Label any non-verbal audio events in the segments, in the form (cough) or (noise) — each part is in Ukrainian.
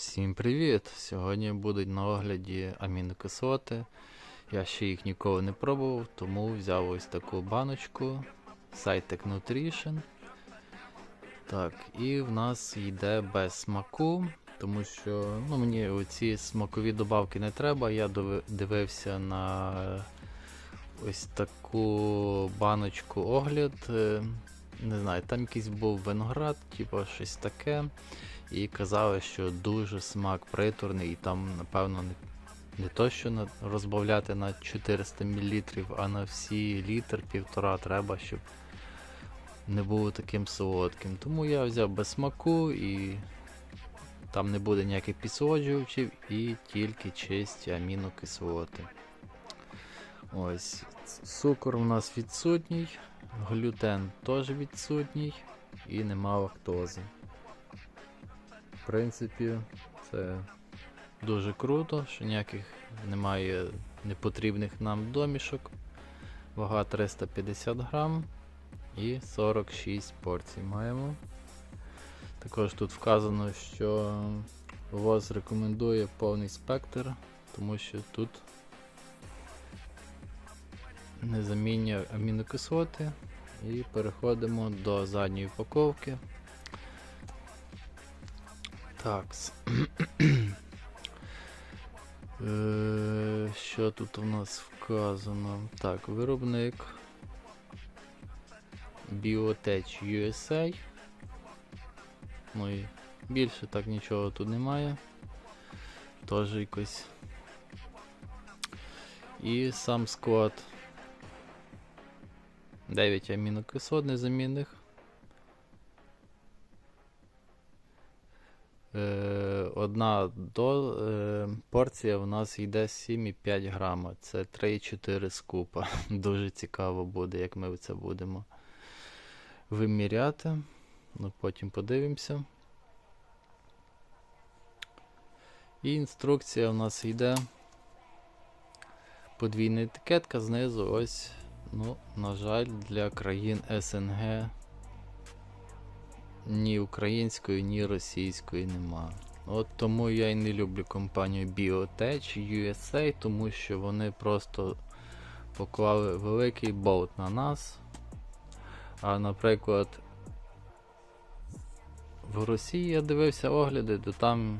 Всім привіт! Сьогодні будуть на огляді амінокислоти. Я ще їх ніколи не пробував, тому взяв ось таку баночку Cytec Nutrition. Так, і в нас йде без смаку, тому що ну, мені оці смакові добавки не треба. Я дивився на ось таку баночку огляд. Не знаю, там якийсь був виноград, типу щось таке. І казали, що дуже смак приторний, і там, напевно, не, не то, що розбавляти на 400 мл, а на всі літр півтора треба, щоб не було таким солодким. Тому я взяв без смаку і там не буде ніяких підсолоджувачів і тільки чисті амінокислоти. Ось, цукор у нас відсутній, глютен теж відсутній і нема лактози. В принципі, це дуже круто, що ніяких немає непотрібних нам домішок. Вага 350 грам і 46 порцій маємо. Також тут вказано, що ВОЗ рекомендує повний спектр, тому що тут незамінні амінокислоти. І переходимо до задньої упаковки. Так. (clears throat) Е, Що тут у нас вказано? Так, виробник Biotech USA. Ну і більше так нічого тут немає. Теж якось. І сам склад 9 амінокислот незамінних. Е, одна до, е, порція у нас йде 7,5 грама. Це 3,4 скупа. (laughs) Дуже цікаво буде, як ми це будемо виміряти. Ну, потім подивимося. І інструкція у нас йде. Подвійна етикетка знизу ось, ну, на жаль, для країн СНГ ні української, ні російської нема. От тому я і не люблю компанію Biotech USA, тому що вони просто поклали великий болт на нас. А наприклад, в Росії я дивився огляди, то там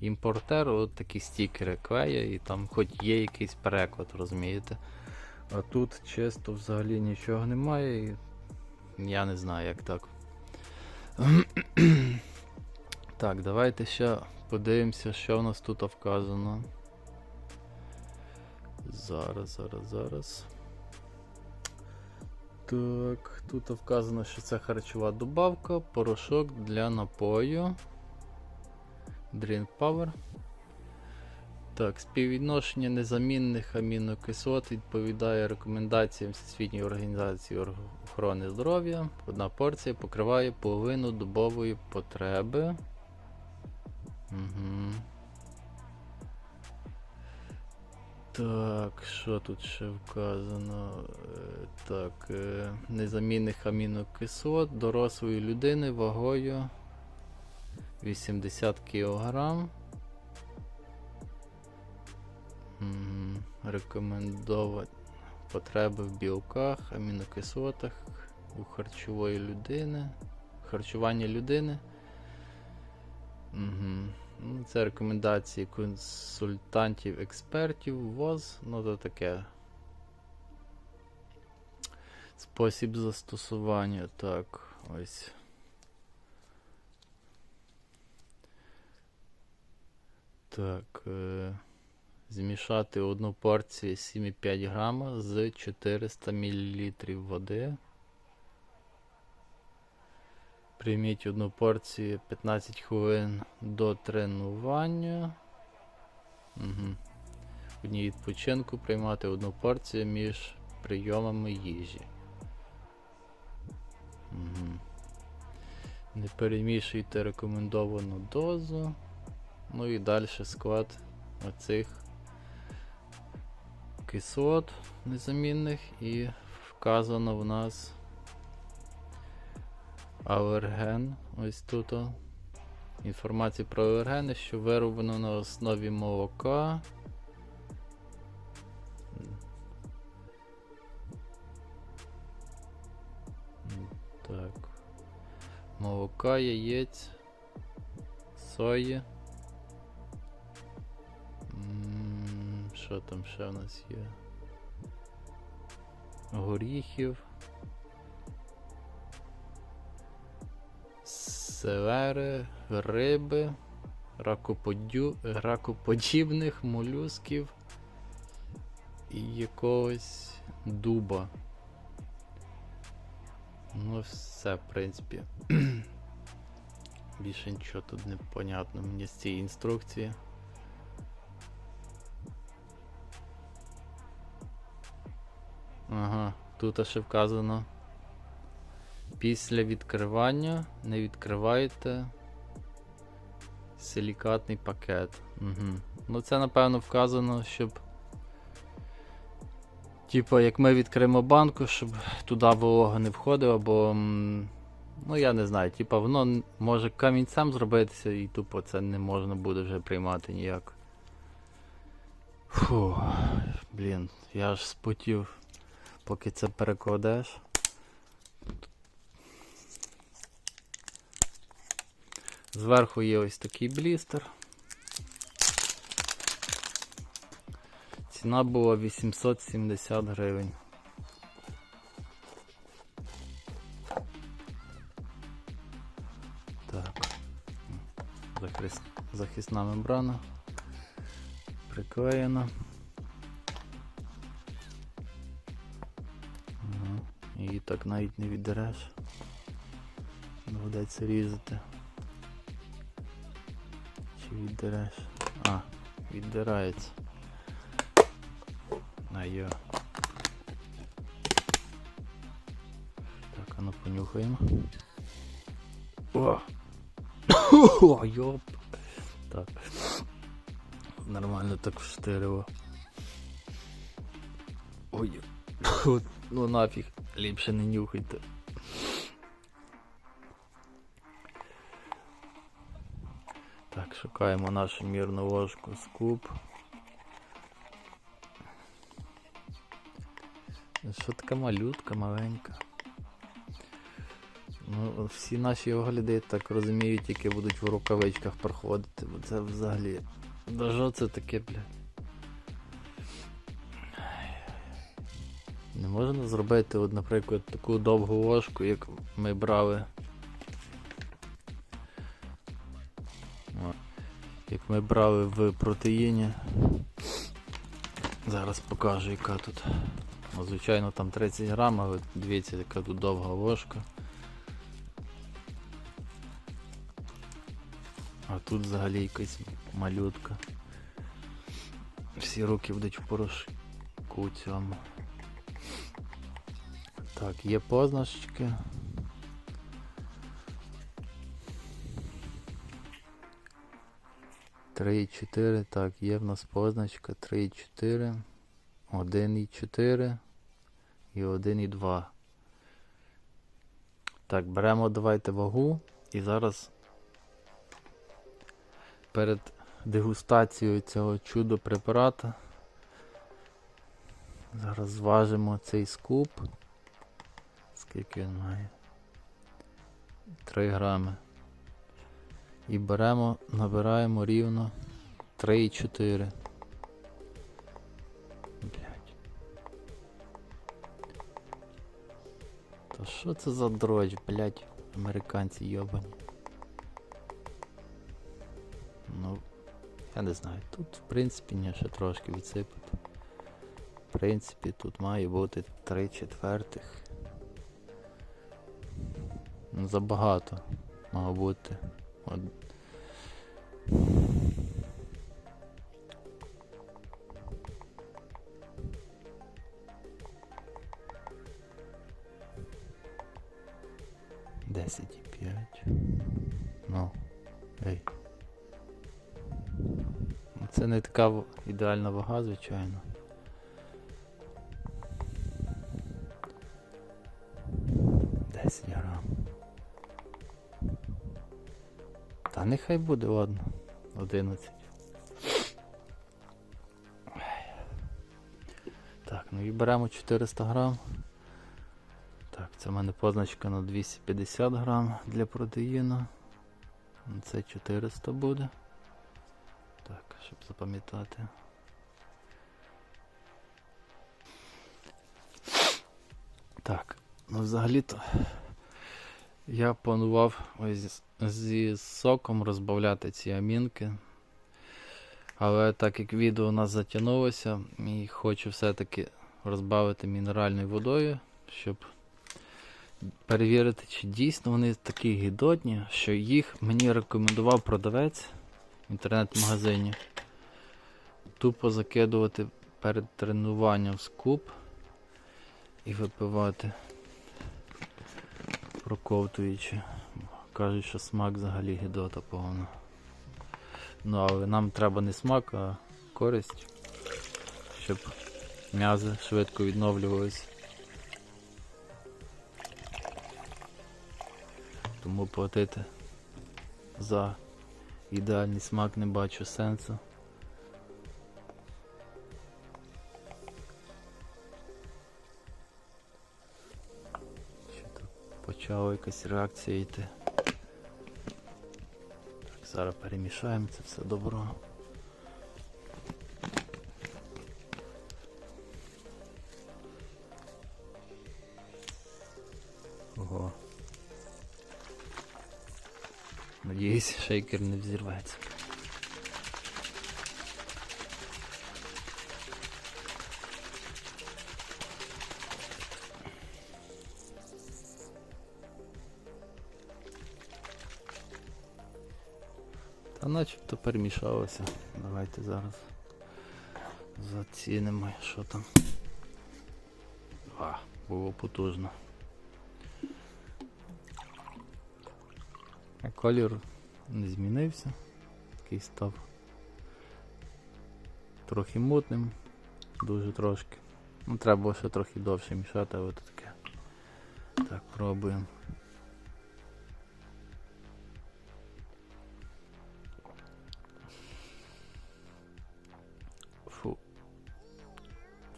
імпортер от такі стікери клеє і там хоч є якийсь переклад, розумієте? А тут чисто взагалі нічого немає і я не знаю як так. (clears throat) Так, давайте ще подивимося, що в нас тут вказано. Зараз, зараз, зараз. Так, тут вказано, що це харчова добавка, порошок для напою. Drink Power. Так, співвідношення незамінних амінокислот відповідає рекомендаціям Всесвітньої організації охорони здоров'я. Одна порція покриває половину добової потреби. Угу. Так, що тут ще вказано? Е, Так, е, незамінних амінокислот дорослої людини вагою 80 кг. Рекомендовані потреби в білках, амінокислотах у харчової людини. Харчування людини. Угу. Ну, це рекомендації консультантів, експертів, ВОЗ, ну то таке. Спосіб застосування. Так, ось. Так. Е- Змішати одну порцію 7,5 грама з 400 мл води. Прийміть одну порцію 15 хвилин до тренування. Угу. В відпочинку приймати одну порцію між прийомами їжі. Угу. Не перемішуйте рекомендовану дозу. Ну і далі склад оцих кислот незамінних і вказано в нас алерген ось тут. Інформація про алергени, що вироблено на основі молока. Так. Молока, яєць, сої. Що там ще в нас є? Горіхів. Селери, риби, ракоподю... ракоподібних молюсків і якогось дуба. Ну, все, в принципі. (clears throat) Більше нічого тут не понятно мені з цієї інструкції. Ага, тут ще вказано. Після відкривання не відкривайте силікатний пакет. Угу. Ну це напевно вказано, щоб. Типа, як ми відкриємо банку, щоб туди волога не входила, бо. Ну я не знаю, типа воно може камінцем зробитися і тупо це не можна буде вже приймати ніяк. Фу, блін, я аж спотів, поки це перекладеш. Зверху є ось такий блістер. Ціна була 870 гривень. Так. Захисна мембрана. Приклеєна. Так навіть не віддереш. Доведеться різати. Чи віддереш? А, віддирається. А йо. Так, а ну понюхаємо. О! (coughs) О, йоп. Так. Нормально так вштирило. Ой. (coughs) Ну нафіг, ліпше не нюхайте. Так, шукаємо нашу мірну ложку скуп. Що така малютка маленька? Ну, всі наші огляди, так розумію, тільки будуть в рукавичках проходити, бо це взагалі. Да що це таке, бля? Можна зробити, от, наприклад, таку довгу ложку, як ми брали. Як ми брали в протеїні. Зараз покажу, яка тут. Ну, звичайно, там 30 грам, але дивіться, яка тут довга ложка. А тут взагалі якась малютка. Всі руки будуть в порошку цьому. Так, є позначки. Три і чотири. Так, є в нас позначка 3 і 4. 1 і 4 і 1 і 2. Так, беремо давайте вагу і зараз перед дегустацією цього чудо препарата зараз зважимо цей скуп. Скільки він має? 3 грами. І беремо, набираємо рівно 3,4. Блять. Та що це за дрочь, блять, американці йобані. Ну, я не знаю. Тут, в принципі, ні, ще трошки відсипати. В принципі, тут має бути 3 четвертих. Забагато має бути. От. Десять і п'ять. Ну. Ей. Це не така ідеальна вага, звичайно. Та нехай буде, ладно. 11. Так, ну і беремо 400 грам. Так, це в мене позначка на 250 грам для протеїну. Це 400 буде. Так, щоб запам'ятати. Так, ну взагалі-то я планував ось зі соком розбавляти ці амінки. Але так як відео у нас затягнулося, і хочу все-таки розбавити мінеральною водою, щоб перевірити, чи дійсно вони такі гідотні, що їх мені рекомендував продавець в інтернет-магазині. Тупо закидувати перед тренуванням скуп і випивати, проковтуючи. Кажуть, що смак взагалі гідота повна. Ну, але нам треба не смак, а користь, щоб м'язи швидко відновлювалися. Тому платити за ідеальний смак не бачу сенсу. Почала якась реакція йти. Так, зараз перемішаємо це все добро. Ого. Надіюсь, шейкер не взірветься. Та начебто перемішалося. Давайте зараз зацінимо, що там. А, було потужно. А колір не змінився. Такий став трохи мутним, дуже трошки. Ну, треба було ще трохи довше мішати, але таке. Так, пробуємо.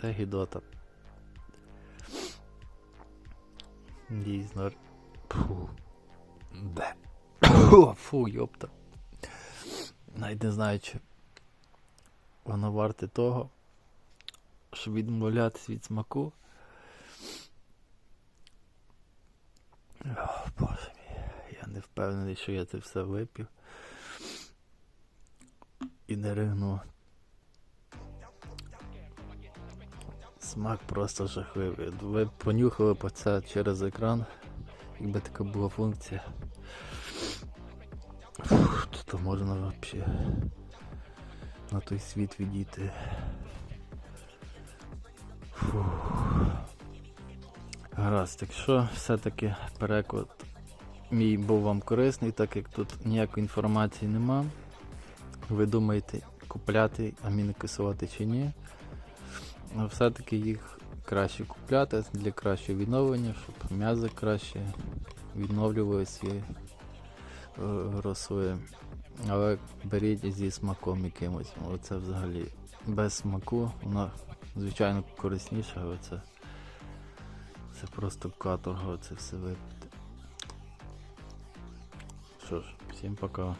Це гідота. Дійсно. Фу. О, Фу, йопта. Навіть не знаю, чи воно варте того, щоб відмовлятись від смаку. О, Боже мій, я не впевнений, що я це все вип'ю. І не ригну. Смак просто жахливий. Ви понюхали по це через екран, якби така була функція. Фух, то можна взагалі на той світ відійти. Фух. Гаразд, якщо все-таки переклад мій був вам корисний, так як тут ніякої інформації нема, ви думаєте купляти амінокислоти чи ні, все-таки їх краще купляти для кращого відновлення, щоб м'язи краще відновлювалися і е, росли. Але беріть зі смаком якимось. Оце взагалі без смаку, вона звичайно корисніша, але це, це просто каторга це все випити. Що ж, всім пока.